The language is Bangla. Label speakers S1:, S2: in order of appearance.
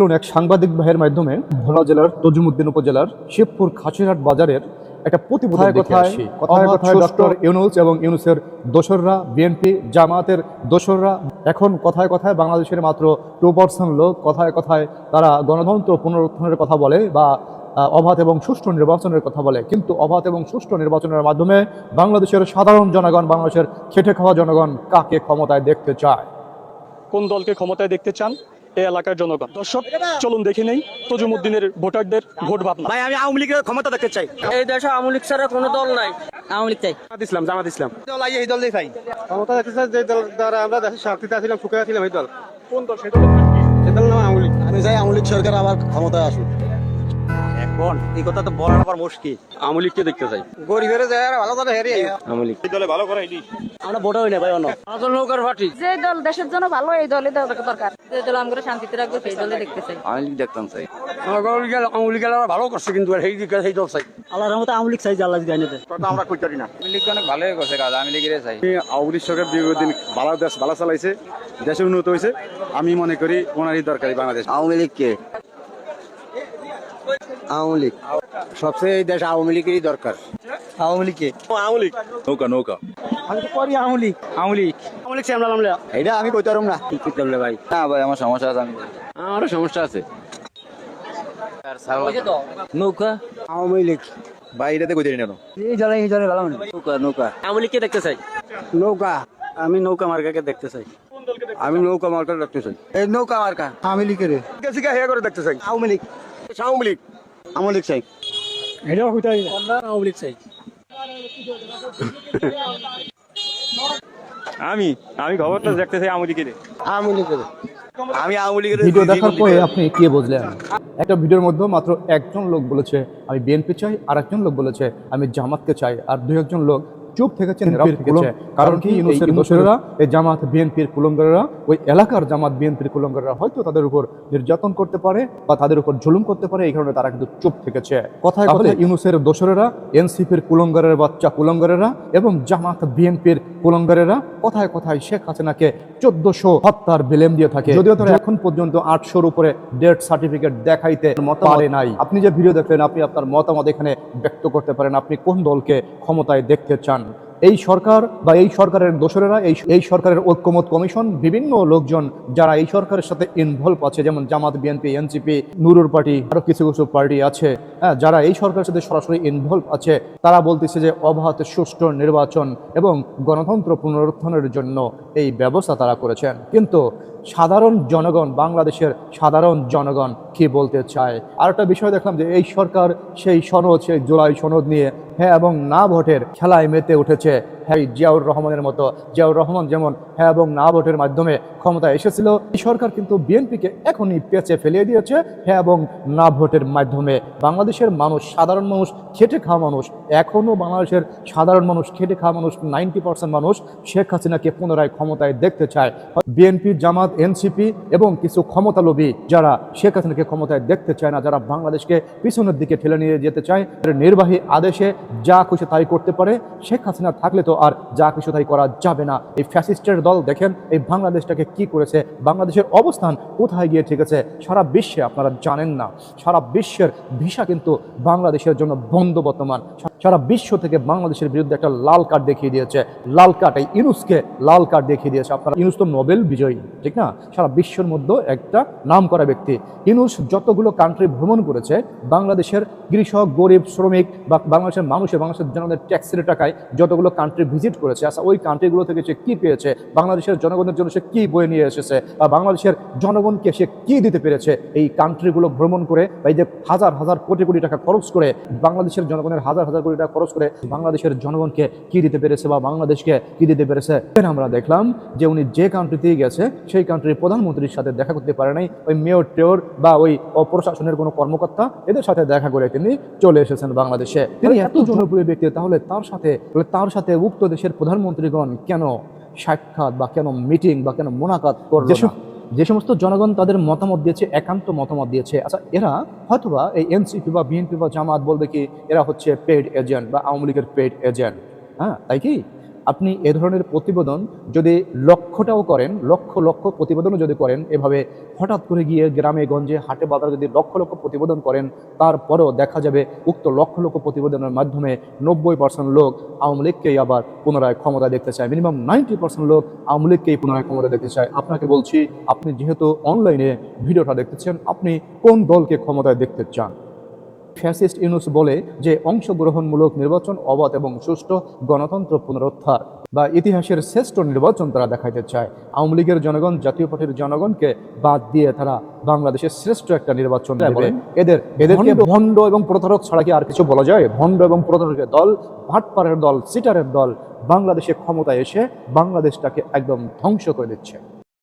S1: চলুন এক সাংবাদিক ভাইয়ের মাধ্যমে ভোলা জেলার তজুমুদ্দিন উপজেলার শিবপুর খাসিরহাট বাজারের একটা প্রতিবেদন
S2: কথায় কথায়-
S1: ডক্টর ইউনুস এবং ইউনুসের দোসররা বিএনপি জামাতের দোসররা এখন কথায় কথায়? বাংলাদেশের মাত্র টু পার্সেন্ট লোক। কথায় কথায়? তারা গণতন্ত্র পুনরুত্থানের কথা বলে বা অবাধ এবং সুষ্ঠু নির্বাচনের কথা বলে। কিন্তু অবাধ এবং সুষ্ঠু নির্বাচনের মাধ্যমে বাংলাদেশের সাধারণ জনগণ বাংলাদেশের খেটে খাওয়া জনগণ কাকে ক্ষমতায় দেখতে চায়?
S3: কোন দলকে ক্ষমতায় দেখতে চান? এই এলাকার জনগণ। দর্শক চলুন দেখে নেই তজুমুদ্দিনের ভোটারদের ভোট ভাবনা।
S4: ভাই আমি আওয়ামী লীগের ক্ষমতা দেখতে চাই।
S5: এই দেশে আওয়ামী লীগ ছাড়া কোনো দল নাই। আওয়ামী লীগ চাই।
S4: জামাত ইসলাম জামাত ইসলাম।
S6: দল আই এই দল চাই ক্ষমতা দেখতে চাই যে দল দ্বারা আমরা দেশে শান্তিতে আছিলাম সুখে আছিলাম এই দল।
S3: কোন দল? সেটা বলুন।
S6: দল নাম আওয়ামী লীগ।
S4: আমি চাই আওয়ামী লীগ সরকার আবার ক্ষমতায় আসুক। এই কথা তো বলার আবার মুশকিল। লীগকে দেখতে চাই।
S6: গরিবের যায় আর ভালো করে হেরিয়ে
S4: আওয়ামী লীগ আমরা ভোট হই না ভাই অন্য।
S5: নৌকার পার্টি। যে দল দেশের জন্য ভালো এই দলই দরকার। যে দল আমরা শান্তিতে রাখব সেই দলে দেখতে চাই।
S4: দেখতাম চাই।
S6: লীগ ভালো করছে কিন্তু সেই দিকে সেই দল চাই।
S4: আল্লাহর রহমতে চাই যে আল্লাহ গাইনে দেয়
S6: কথা আমরা কই পারি না।
S2: আওয়ামী লীগ সরকার দীর্ঘদিন ভালো দেশ ভালো চালাইছে দেশে উন্নত হয়েছে আমি মনে করি ওনারই দরকারি বাংলাদেশ।
S4: আওয়ামী লীগকে আওয়ামী লীগ। সবচেয়ে এই দেশে আওয়ামী লীগেরই দরকার। আওয়ামী
S3: আওয়ামী লীগ।
S2: নৌকা নৌকা।
S4: আমি তো করি আওয়ামী লীগ। আওয়ামী লীগ। আওয়ামী লীগ আমরা এটা আমি কইতে পারব না। কি করতে ভাই
S2: না ভাই আমার সমস্যা আছে আমি
S4: আমারও সমস্যা আছে।
S5: নৌকা?
S4: আওয়ামী লীগ।
S2: ভাই এটাতে কই না
S4: এই জলে এই জলে ভালো নৌকা নৌকা।
S5: আওয়ামী লীগকে দেখতে চাই।
S4: নৌকা। আমি নৌকা মার্কাকে দেখতে চাই। আমি নৌকা মার্কা দেখতে চাই। এই নৌকা মার্কা। আওয়ামী লীগের।
S6: গেছি হে করে দেখতে চাই।
S4: আওয়ামী লীগ।
S6: আওয়ামী লীগ।
S4: আওয়ামী লীগ চাই
S3: এটাও হইতে
S4: আওয়ামী লীগ চাই
S3: আমি আমি খবরটা দেখতে চাই আওয়ামী লীগের
S4: আওয়ামী লীগের আমি আওয়ামী লীগের
S1: ভিডিও দেখার পরে আপনি কি বুঝলেন? একটা ভিডিওর মধ্যে মাত্র একজন লোক বলেছে আমি বিএনপি চাই আর একজন লোক বলেছে আমি জামাতকে চাই আর দুই একজন লোক চুপ থেকেছে কারণ কি ইউনুসের এই জামাত বিএনপির কুলঙ্গাররা ওই এলাকার জামাত বিএনপির কুলঙ্গাররা হয়তো তাদের উপর নির্যাতন করতে পারে বা তাদের উপর জুলুম করতে পারে এই কারণে তারা কিন্তু চুপ থেকেছে। কথায় কথায় ইউনুসের দোসরেরা এনসিপির কুলঙ্গারের বাচ্চা কুলঙ্গারেরা এবং জামাত বিএনপির কুলঙ্গারেরা কথায় কথায় শেখ হাসিনাকে চোদ্দশো হত্যার বিলেম দিয়ে থাকে। যদিও তারা এখন পর্যন্ত আটশোর উপরে ডেথ সার্টিফিকেট দেখাইতে পারে নাই। আপনি যে ভিডিও দেখলেন আপনি আপনার মতামত এখানে ব্যক্ত করতে পারেন। আপনি কোন দলকে ক্ষমতায় দেখতে চান? এই সরকার বা এই সরকারের দোসরেরা, এই এই সরকারের ঐক্যমত কমিশন, বিভিন্ন লোকজন যারা এই সরকারের সাথে ইনভলভ আছে, যেমন জামাত, বিএনপি, এনসিপি, নুরুর পার্টি, আরও কিছু কিছু পার্টি আছে হ্যাঁ যারা এই সরকারের সাথে সরাসরি ইনভলভ আছে, তারা বলতেছে যে অবাধ, সুষ্ঠু নির্বাচন এবং গণতন্ত্র পুনরুত্থানের জন্য এই ব্যবস্থা তারা করেছেন। কিন্তু সাধারণ জনগণ, বাংলাদেশের সাধারণ জনগণ কি বলতে চায়? আর একটা বিষয় দেখলাম যে এই সরকার সেই সনদ, সেই জুলাই সনদ নিয়ে হ্যাঁ এবং না ভোটের খেলায় মেতে উঠেছে। হ্যাঁ জিয়াউর রহমানের মতো। জিয়াউর রহমান যেমন হ্যাঁ এবং না ভোটের মাধ্যমে ক্ষমতায় এসেছিল, এই সরকার কিন্তু বিএনপিকে এখনই পেঁচে ফেলিয়ে দিয়েছে হ্যাঁ এবং না ভোটের মাধ্যমে। বাংলাদেশের মানুষ, সাধারণ মানুষ, খেটে খাওয়া মানুষ, এখনও বাংলাদেশের সাধারণ মানুষ, খেটে খাওয়া মানুষ, নাইনটি পার্সেন্ট মানুষ শেখ হাসিনাকে পুনরায় ক্ষমতায় দেখতে চায়। বিএনপি, জামাত, এনসিপি এবং কিছু ক্ষমতালোভী যারা শেখ হাসিনাকে ক্ষমতায় দেখতে চায় না, যারা বাংলাদেশকে পিছনের দিকে ঠেলে নিয়ে যেতে চায় নির্বাহী আদেশে যা খুশি তাই করতে পারে। শেখ হাসিনা থাকলে তো আর যা কিছু তাই করা যাবে না। এই ফ্যাসিস্টের দল দেখেন, এই বাংলাদেশটাকে কি করেছে, বাংলাদেশের অবস্থান কোথায় গিয়ে ঠেকেছে, সারা বিশ্বে আপনারা জানেন না। সারা বিশ্বের ভিসা কিন্তু বাংলাদেশের জন্য বন্ধ বর্তমান। সারা বিশ্ব থেকে বাংলাদেশের বিরুদ্ধে একটা লাল কার্ড দেখিয়ে দিয়েছে। লাল কার্ড এই ইনুসকে লাল কার্ড দেখিয়ে দিয়েছে। আপনারা ইনুস তো নোবেল বিজয়ী, ঠিক না? সারা বিশ্বের মধ্যে একটা নাম করা ব্যক্তি। ইনুস যতগুলো কান্ট্রি ভ্রমণ করেছে, বাংলাদেশের কৃষক, গরিব, শ্রমিক বা বাংলাদেশের মানুষের, বাংলাদেশের জনগণের ট্যাক্সের টাকায় যতগুলো কান্ট্রি ভিজিট করেছে আচ্ছা ওই কান্ট্রিগুলো থেকে সে কী পেয়েছে? বাংলাদেশের জনগণের জন্য সে কী বয়ে নিয়ে এসেছে? বা বাংলাদেশের জনগণকে সে কী দিতে পেরেছে? এই কান্ট্রিগুলো ভ্রমণ করে বা এই যে হাজার হাজার, কোটি কোটি টাকা খরচ করে বাংলাদেশের জনগণের হাজার হাজার কোটি টাকা খরচ করে বাংলাদেশের জনগণকে কি দিতে পেরেছে বা বাংলাদেশকে কি দিতে পেরেছে আমরা দেখলাম যে উনি যে কান্ট্রিতেই গেছে সেই কান্ট্রির প্রধানমন্ত্রীর সাথে দেখা করতে পারে নাই ওই মেয়র টেয়র বা ওই প্রশাসনের কোনো কর্মকর্তা এদের সাথে দেখা করে তিনি চলে এসেছেন বাংলাদেশে তিনি এত জনপ্রিয় ব্যক্তি তাহলে তার সাথে তার সাথে উক্ত দেশের প্রধানমন্ত্রীগণ কেন সাক্ষাৎ বা কেন মিটিং বা কেন মোনাকাত করল? যে সমস্ত জনগণ তাদের মতামত দিয়েছে, একান্ত মতামত দিয়েছে আচ্ছা এরা হয়তোবা এই এনসিপি বা বিএনপি বা জামাত বলবে কি, এরা হচ্ছে পেড এজেন্ট বা আওয়ামী লীগের পেড এজেন্ট হ্যাঁ তাই কি? আপনি এ ধরনের প্রতিবেদন যদি লক্ষ্যটাও করেন, লক্ষ লক্ষ প্রতিবেদনও যদি করেন, এভাবে হঠাৎ করে গিয়ে গ্রামে, গঞ্জে, হাটে, বাজারে যদি লক্ষ লক্ষ প্রতিবেদন করেন, তারপরেও দেখা যাবে উক্ত লক্ষ লক্ষ প্রতিবেদনের মাধ্যমে নব্বই পার্সেন্ট লোক আওয়ামী লীগকেই আবার পুনরায় ক্ষমতা দেখতে চায়। মিনিমাম নাইনটি পার্সেন্ট লোক আওয়ামী লীগকেই পুনরায় ক্ষমতা দেখতে চায়। আপনাকে বলছি, আপনি যেহেতু অনলাইনে ভিডিওটা দেখতেছেন, আপনি কোন দলকে ক্ষমতায় দেখতে চান? ফ্যাসিস্ট ইউনুস বলে যে অংশগ্রহণমূলক নির্বাচন অবাধ এবং সুষ্ঠু গণতন্ত্র পুনরুদ্ধার বা ইতিহাসের শ্রেষ্ঠ নির্বাচন তারা দেখাইতে চায়। আওয়ামী লীগের জনগণ জাতীয় পার্টির জনগণকে বাদ দিয়ে তারা বাংলাদেশের শ্রেষ্ঠ একটা নির্বাচন দেবে এদের এদেরকে ভণ্ড এবং প্রতারক ছাড়া কি আর কিছু বলা যায়? ভণ্ড এবং প্রতারকের দল ভাটপাড়ের দল সিটারের দল বাংলাদেশে ক্ষমতায় এসে বাংলাদেশটাকে একদম ধ্বংস করে দিচ্ছে।